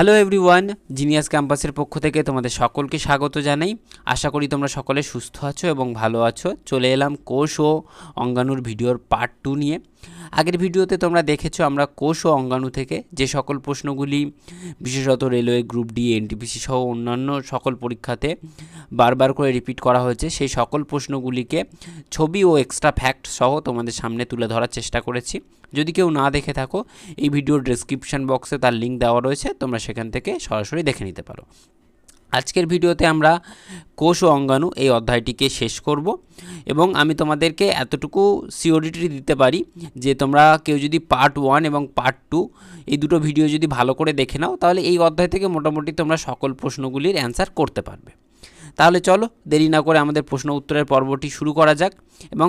Hello everyone genius ক্যাম্পাসের পক্ষ থেকে তোমাদের সকলকে স্বাগত জানাই। আশা করি তোমরা সকলে সুস্থ আছো এবং ভালো আছো। চলে এলাম কোষ ও অঙ্গাণুর ভিডিওর পার্ট টু নিয়ে। আগের ভিডিওতে তোমরা দেখেছ আমরা কোষ ও অঙ্গাণু থেকে যে সকল প্রশ্নগুলি, বিশেষত রেলওয়ে গ্রুপ ডি, এনটিপিসি সহ অন্যান্য সকল পরীক্ষাতে বারবার করে রিপিট করা হয়েছে, সেই সকল প্রশ্নগুলিকে ছবি ও এক্সট্রা ফ্যাক্ট সহ তোমাদের সামনে তুলে ধরার চেষ্টা করেছি। যদি কেউ না দেখে থাকো, এই ভিডিওর ডেসক্রিপশান বক্সে তার লিঙ্ক দেওয়া রয়েছে, তোমরা সেখান থেকে সরাসরি দেখে নিতে পারো। আজকের ভিডিওতে আমরা কোষ ও অঙ্গাণু এই অধ্যায়টিকে শেষ করব এবং আমি তোমাদেরকে এতটুকু সিওরিটি দিতে পারি যে তোমরা কেউ যদি পার্ট ওয়ান এবং পার্ট টু এই দুটো ভিডিও যদি ভালো করে দেখে নাও, তাহলে এই অধ্যায় থেকে মোটামুটি তোমরা সকল প্রশ্নগুলির অ্যান্সার করতে পারবে। তাহলে চলো, দেরি না করে আমাদের প্রশ্ন উত্তরের পর্বটি শুরু করা যাক এবং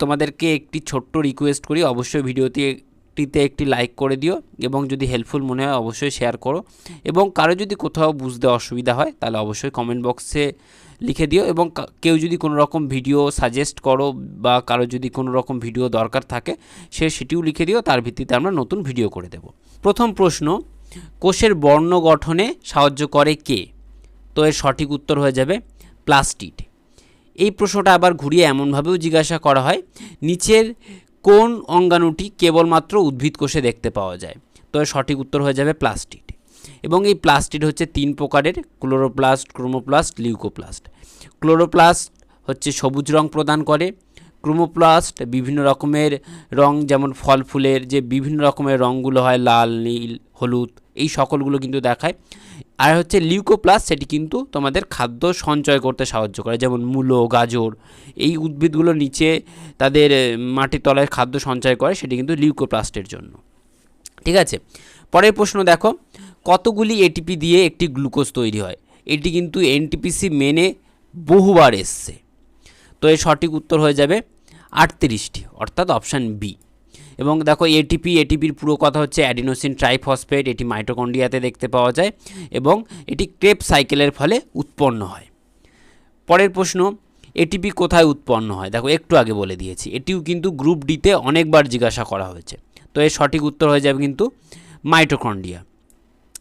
তোমাদেরকে একটি ছোট্ট রিকোয়েস্ট করি, অবশ্যই ভিডিওটি টিতে একটি লাইক করে দিও এবং যদি হেল্পফুল মনে হয় অবশ্যই শেয়ার করো এবং কারও যদি কোথাও বুঝতে অসুবিধা হয় তাহলে অবশ্যই কমেন্ট বক্সে লিখে দিও এবং কেউ যদি কোনো রকম ভিডিও সাজেস্ট করো বা কারও যদি কোনো রকম ভিডিও দরকার থাকে সে সেটিও লিখে দিও, তার ভিত্তিতে আমরা নতুন ভিডিও করে দেব। প্রথম প্রশ্ন, কোষের বর্ণ গঠনে সাহায্য করে কে? তো এর সঠিক উত্তর হয়ে যাবে প্লাস্টিড। এই প্রশ্নটা আবার ঘুরিয়ে এমনভাবেও জিজ্ঞাসা করা হয়, নিচের কোন অঙ্গাণুটি কেবলমাত্র উদ্ভিদ কোষে দেখতে পাওয়া যায়? তো সঠিক উত্তর হয়ে যাবে প্লাস্টিড। এবং এই প্লাস্টিড হচ্ছে তিন প্রকারের, ক্লোরোপ্লাস্ট, ক্রোমোপ্লাস্ট, লিউকোপ্লাস্ট। ক্লোরোপ্লাস্ট হচ্ছে সবুজ রং প্রদান করে, ক্রোমোপ্লাস্ট বিভিন্ন রকমের রং, যেমন ফল ফুলের যে বিভিন্ন রকমের রঙগুলো হয়, লাল, নীল, হলুদ এই সকলগুলো কিন্তু দেখায়। আর হচ্ছে লিউকোপ্লাস সেটি কিন্তু তোমাদের খাদ্য সঞ্চয় করতে সাহায্য করে, যেমন মূলো, গাজর, এই উদ্ভিদগুলো নিচে তাদের মাটির তলায় খাদ্য সঞ্চয় করে, সেটি কিন্তু লিউকোপ্লাস্টের জন্য। ঠিক আছে? পরের প্রশ্ন দেখো, কতগুলি এটিপি দিয়ে একটি গ্লুকোজ তৈরি হয়? এটি কিন্তু এনটিপিসি মেনে বহুবার এসছে। তো এর সঠিক উত্তর হয়ে যাবে আটত্রিশটি, অর্থাৎ অপশান বি এবং দেখো এটিপি এটিপির পুরো কথা হচ্ছে অ্যাডিনোসিন ট্রাইফসফেট এটি মাইটোকন্ড্রিয়াতে দেখতে পাওয়া যায় এবং এটি ক্রেপ সাইকেলের ফলে উৎপন্ন হয়। পরের প্রশ্ন এটিপি কোথায় উৎপন্ন হয়? দেখো একটু আগে বলে দিয়েছি, এটিও কিন্তু গ্রুপ ডিতে অনেকবার জিজ্ঞাসা করা হয়েছে। তো এর সঠিক উত্তর হয়ে যাবে কিন্তু মাইটোকন্ড্রিয়া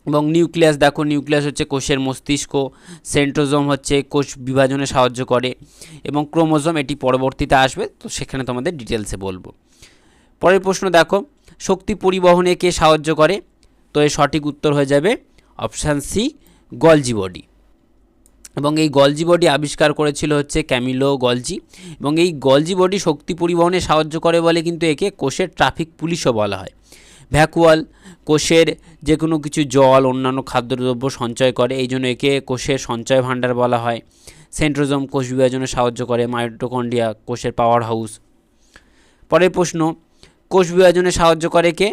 এবং নিউক্লিয়াস দেখো নিউক্লিয়াস হচ্ছে কোষের মস্তিষ্ক সেন্ট্রোজোম হচ্ছে কোষ বিভাজনে সাহায্য করে এবং ক্রোমোজোম এটি পরবর্তীতে আসবে, তো সেখানে তোমাদের ডিটেলসে বলব। পরের প্রশ্ন দেখো, শক্তি পরিবহনে কে সাহায্য করে? তো এর সঠিক উত্তর হয়ে যাবে অপশান সি, গলজি বডি। এবং এই গলজি বডি আবিষ্কার করেছিল হচ্ছে ক্যামিলো গলজি। এবং এই গলজি বডি শক্তি পরিবহনে সাহায্য করে বলে কিন্তু একে কোষের ট্রাফিক পুলিশও বলা হয়। ভ্যাকুয়াল, কোষের যে কোনো কিছু জল, অন্যান্য খাদ্যদ্রব্য সঞ্চয় করে, এই জন্য একে কোষের সঞ্চয় ভাণ্ডার বলা হয়। সেন্ট্রোজম কোষ বিভাজনে সাহায্য করে, মাইটোকন্ড্রিয়া কোষের পাওয়ার হাউস। পরের প্রশ্ন কোষ বিভাজনে সাহায্য করে কে?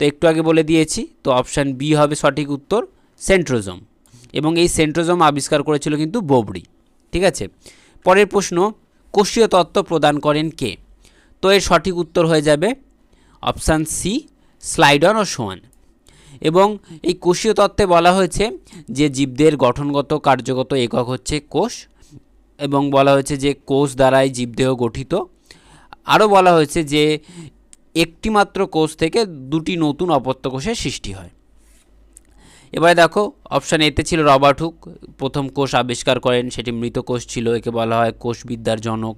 তো একটু আগে বলে দিয়েছি, তো অপশান বি হবে সঠিক উত্তর, সেন্ট্রোজোম। এবং এই সেন্ট্রোজোম আবিষ্কার করেছিল কিন্তু বোবরি ঠিক আছে? পরের প্রশ্ন, কোষীয় তত্ত্ব প্রদান করেন কে? তো এর সঠিক উত্তর হয়ে যাবে অপশান সি, স্লাইডন ও সোয়ান। এবং এই কোষীয় তত্ত্বে বলা হয়েছে যে জীবদের গঠনগত, কার্যগত একক হচ্ছে কোষ। এবং বলা হয়েছে যে কোষ দ্বারাই জীবদেহ গঠিত। আরও বলা হয়েছে যে একটি মাত্র কোষ থেকে দুটি নতুন অপত্য কোষের সৃষ্টি হয়। এবারে দেখো, অপশান এতে ছিল রবার্ট হুক। প্রথম কোষ আবিষ্কার করেন, সেটি মৃত কোষ ছিল, একে বলা হয় কোষবিদ্যার জনক।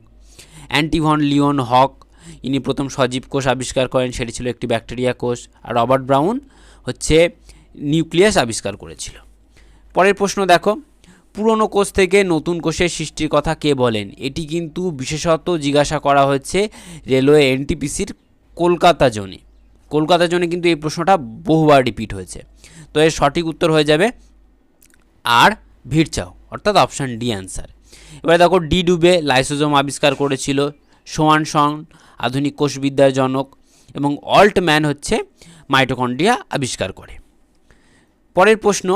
অ্যান্টিভন লিওন হক, ইনি প্রথম সজীব কোষ আবিষ্কার করেন, সেটি ছিল একটি ব্যাকটেরিয়া কোষ। আর রবার্ট ব্রাউন হচ্ছে নিউক্লিয়াস আবিষ্কার করেছিল। পরের প্রশ্ন দেখো, পুরনো কোষ থেকে নতুন কোষের সৃষ্টির কথা কে বলেন? এটি কিন্তু বিশেষত জিজ্ঞাসা করা হচ্ছে রেলওয়ে এনটিপিসির কলকাতা জোনে। কলকাতা জোনে কিন্তু এই প্রশ্নটা বহুবার রিপিট হয়েছে। তো এর সঠিক উত্তর হয়ে যাবে আর ভিড়চাও, অর্থাৎ অপশান ডি অ্যান্সার এবারে দেখো, ডি ডুবে লাইসোজোম আবিষ্কার করেছিল সোয়ান সং, আধুনিক কোষবিদ্যার জনক এবং অল্ট ম্যান হচ্ছে মাইটোকন্ড্রিয়া আবিষ্কার করে। পরের প্রশ্ন,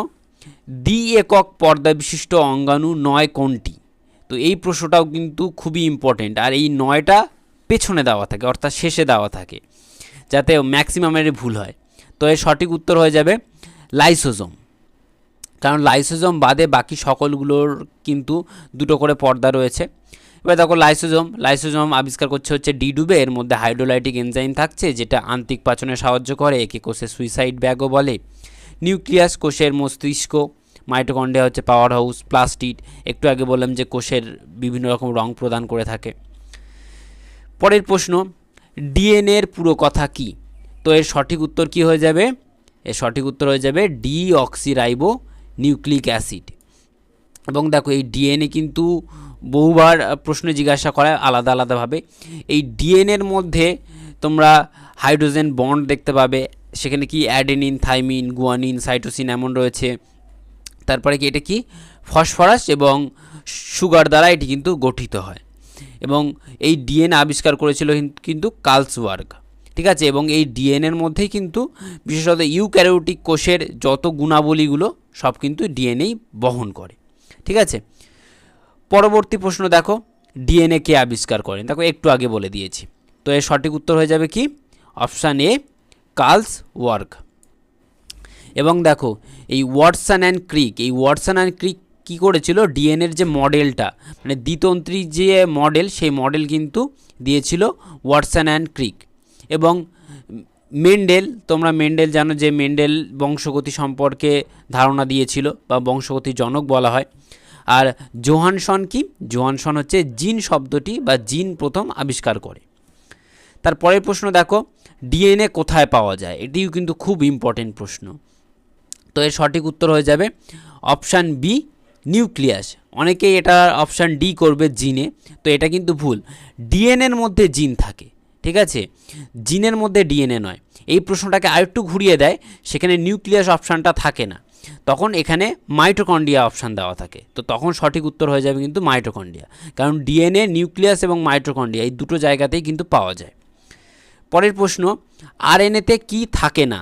দ্বি একক পর্দা বিশিষ্ট অঙ্গাণু নয় কোনটি? তো এই প্রশ্নটাও কিন্তু খুবই ইম্পর্টেন্ট আর এই নয়টা পেছনে দেওয়া থাকে, অর্থাৎ শেষে দেওয়া থাকে, যাতে ম্যাক্সিমামের ভুল হয়। তো এর সঠিক উত্তর হয়ে যাবে লাইসোজোম কারণ লাইসোজোম বাদে বাকি সকলগুলোর কিন্তু দুটো করে পর্দা রয়েছে। এবার দেখো লাইসোজোম লাইসোজোম আবিষ্কার করছে হচ্ছে ডিডুবে এর মধ্যে হাইড্রোলাইটিক এনজাইম থাকছে, যেটা আন্তিক পাচনে সাহায্য করে, একে কোষে সুইসাইড ব্যাগও বলে। নিউক্লিয়াস কোষের মস্তিষ্ক মাইটোকন্ড্রিয়া হচ্ছে পাওয়ার হাউস প্লাস্টিড একটু আগে বললাম যে কোষের বিভিন্ন রকম রং প্রদান করে থাকে। পরের প্রশ্ন, ডিএনএর পুরো কথা কি? তো এর সঠিক উত্তর কি হয়ে যাবে? এর সঠিক উত্তর হয়ে যাবে ডিঅক্সিরাইবো নিউক্লিক অ্যাসিড। এবং দেখো, এই ডিএনএ কিন্তু বহুবার প্রশ্ন জিজ্ঞাসা করা আলাদা আলাদাভাবে। এই ডিএনএর মধ্যে তোমরা হাইড্রোজেন বন্ড দেখতে পাবে। সেখানে কি অ্যাডেনিন, থাইমিন, গুয়ানিন, সাইটোসিন এমন রয়েছে। তারপরে কি, এটা কি? ফসফরাস এবং সুগার দ্বারা এটি কিন্তু গঠিত হয়। এবং এই ডিএনএ আবিষ্কার করেছিল কিন্তু কালসওয়ার্গ ঠিক আছে? এবং এই ডিএনএর মধ্যেই কিন্তু বিশেষত ইউক্যারিওটিক কোষের যত গুণাবলীগুলো, সব কিন্তু ডিএনএই বহন করে। ঠিক আছে? পরবর্তী প্রশ্ন দেখো ডিএনএ কে আবিষ্কার করেন। দেখো, একটু আগে বলে দিয়েছি। তো এর সঠিক উত্তর হয়ে যাবে কি? অপশান এ কার্লস ওয়ার্ক এবং দেখো, এই ওয়াটসন অ্যান্ড ক্রিক, এই ওয়াটসন অ্যান্ড ক্রিক কী করেছিল? ডিএনএর যে মডেলটা মানে দ্বিতন্ত্রী যে মডেল, সেই মডেল কিন্তু দিয়েছিল ওয়াটসন অ্যান্ড ক্রিক। এবং মেন্ডেল, তোমরা মেন্ডেল জানো যে মেন্ডেল বংশগতি সম্পর্কে ধারণা দিয়েছিল, বা বংশগতি জনক বলা হয়। আর জোহানসন কি? জোহানসন হচ্ছে জিন শব্দটি বা জিন প্রথম আবিষ্কার করে। তারপরের প্রশ্ন দেখো ডিএনএ কোথায় পাওয়া যায়? এটিও কিন্তু খুব ইম্পর্টেন্ট প্রশ্ন। তো এর সঠিক উত্তর হয়ে যাবে, অপশান বি নিউক্লিয়াস। অনেকেই এটা অপশান ডি করবে জিনে, তো এটা কিন্তু ভুল। ডিএনএর মধ্যে জিন থাকে, ঠিক আছে? জিনের মধ্যে ডিএনএ নয়। এই প্রশ্নটাকে আরেকটু ঘুরিয়ে দেয়, সেখানে নিউক্লিয়াস অপশানটা থাকে না। তখন এখানে মাইটোকন্ডিয়া অপশান দেওয়া থাকে। তো তখন সঠিক উত্তর হয়ে যাবে কিন্তু মাইটোকন্ডিয়া কারণ ডিএনএ, নিউক্লিয়াস এবং মাইটোকন্ডিয়া এই দুটো জায়গাতেই কিন্তু পাওয়া যায়। পরের প্রশ্ন আরএনএতে কি থাকে না?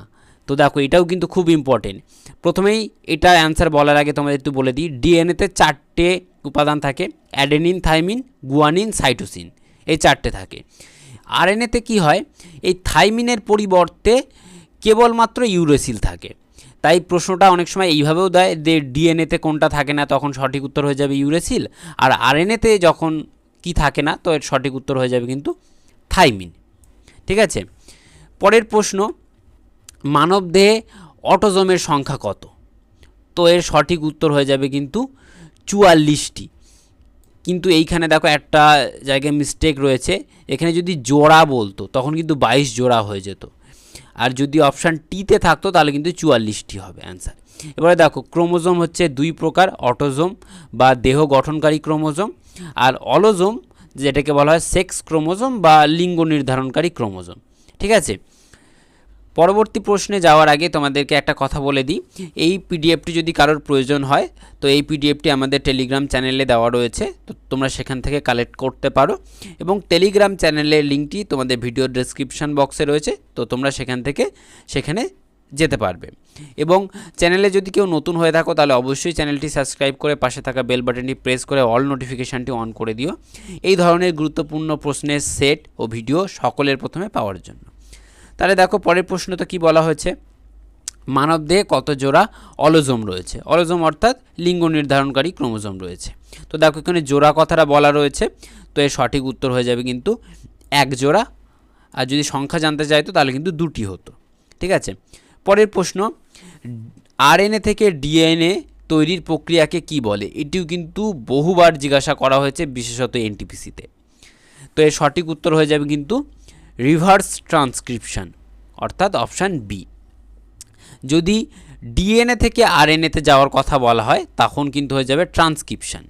তো দেখো, এটাও কিন্তু খুব ইম্পর্টেন্ট প্রথমেই এটা অ্যান্সার বলার আগে তোমাদের একটু বলে দিই ডিএনএতে চারটে উপাদান থাকে অ্যাডেনিন থাইমিন গুয়ানিন সাইটোসিন এই চারটে থাকে। আরএনএতে কি হয়, এই থাইমিনের পরিবর্তে কেবলমাত্র ইউরেসিল থাকে। তাই প্রশ্নটা অনেক সময় এইভাবেও দেয় যে ডিএনএতে কোনটা থাকে না, তখন সঠিক উত্তর হয়ে যাবে ইউরেসিল আর আরএনএতে যখন কি থাকে না, তো এর সঠিক উত্তর হয়ে যাবে কিন্তু থাইমিন ঠিক আছে? পরের প্রশ্ন মানবদেহে অটোজমের সংখ্যা কত? তো এর সঠিক উত্তর হয়ে যাবে কিন্তু চুয়াল্লিশটি। কিন্তু এইখানে দেখো একটা জায়গায় মিস্টেক রয়েছে। এখানে যদি জোড়া বলতো, তখন কিন্তু বাইশ জোড়া হয়ে যেত। আর যদি অপশান টিতে থাকতো, তাহলে কিন্তু চুয়াল্লিশটি হবে অ্যান্সার এবারে দেখো, ক্রোমোজোম হচ্ছে দুই প্রকার, অটোজোম বা দেহ গঠনকারী ক্রোমোজোম আর অলজোম, যেটাকে বলা হয় সেক্স ক্রোমোজোম বা লিঙ্গ নির্ধারণকারী ক্রোমোজোম। ঠিক আছে? পরবর্তী প্রশ্নে যাওয়ার আগে তোমাদেরকে একটা কথা বলে দিই। এই পিডিএফটি যদি কারোর প্রয়োজন হয়, তো এই পিডিএফটি আমাদের টেলিগ্রাম চ্যানেলে দেওয়া রয়েছে। তো তোমরা সেখান থেকে কালেক্ট করতে পারো। এবং টেলিগ্রাম চ্যানেলের লিঙ্কটি তোমাদের ভিডিও ডেসক্রিপশান বক্সে রয়েছে। তো তোমরা সেখান থেকে সেখানে যেতে পারবে। এবং চ্যানেলে যদি কেউ নতুন হয়ে থাকো, তাহলে অবশ্যই চ্যানেলটি সাবস্ক্রাইব করে পাশে থাকা বেল বাটনটি প্রেস করে অল নোটিফিকেশানটি অন করে দিও। এই ধরনের গুরুত্বপূর্ণ প্রশ্নের সেট ও ভিডিও সকলের প্রথমে পাওয়ার জন্য। তাহলে দেখো পরের প্রশ্ন তো কী বলা হয়েছে? মানবদেহে কত জোড়া অলজোম রয়েছে? অলজোম অর্থাৎ লিঙ্গ নির্ধারণকারী ক্রোমোজোম রয়েছে। তো দেখো এখানে জোড়া কথাটা বলা রয়েছে, তো এর সঠিক উত্তর হয়ে যাবে কিন্তু এক জোড়া। আর যদি সংখ্যা জানতে চাইতো তাহলে কিন্তু দুটি হতো। ঠিক আছে? পরের প্রশ্ন, আরএনএ থেকে ডিএনএ তৈরির প্রক্রিয়াকে কি বলে? এটিও কিন্তু বহুবার জিজ্ঞাসা করা হয়েছে বিশেষত এনটিপিসিতে। তো এর সঠিক উত্তর হয়ে যাবে কিন্তু রিভার্স ট্রান্সক্রিপশন, অর্থাৎ অপশান বি যদি ডিএনএ থেকে আরএনএতে যাওয়ার কথা বলা হয়, তখন কিন্তু হয়ে যাবে ট্রান্সক্রিপশন।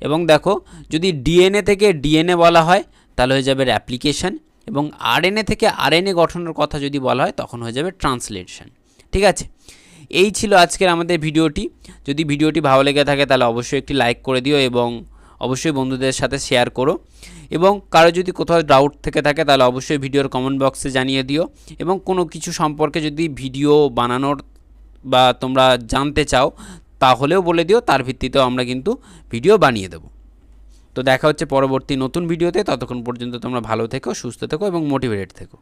এবং দেখো, যদি ডিএনএ থেকে ডিএনএ বলা হয়, তাহলে হয়ে যাবে অ্যাপ্লিকেশন, এবং আরএনএ থেকে আরএনএ গঠনের কথা যদি বলা হয়, তখন হয়ে যাবে ট্রান্সলেশন। ঠিক আছে? এই ছিল আজকের আমাদের ভিডিওটি। যদি ভিডিওটি ভালো লেগে থাকে, তাহলে অবশ্যই একটি লাইক করে দিও এবং অবশ্যই বন্ধুদের সাথে শেয়ার করো। এবং কারও যদি কোথাও ডাউট থেকে থাকে, তাহলে অবশ্যই ভিডিওর কমেন্ট বক্সে জানিয়ে দিও। এবং কোনো কিছু সম্পর্কে যদি ভিডিও বানানোর বা তোমরা জানতে চাও, তাহলেও বলে দিও, তার ভিত্তিতেও আমরা কিন্তু ভিডিও বানিয়ে দেবো। তো দেখা হচ্ছে পরবর্তী নতুন ভিডিওতে, ততক্ষণ পর্যন্ত তোমরা ভালো থেকো, সুস্থ থেকো এবং মোটিভেটেড থেকো।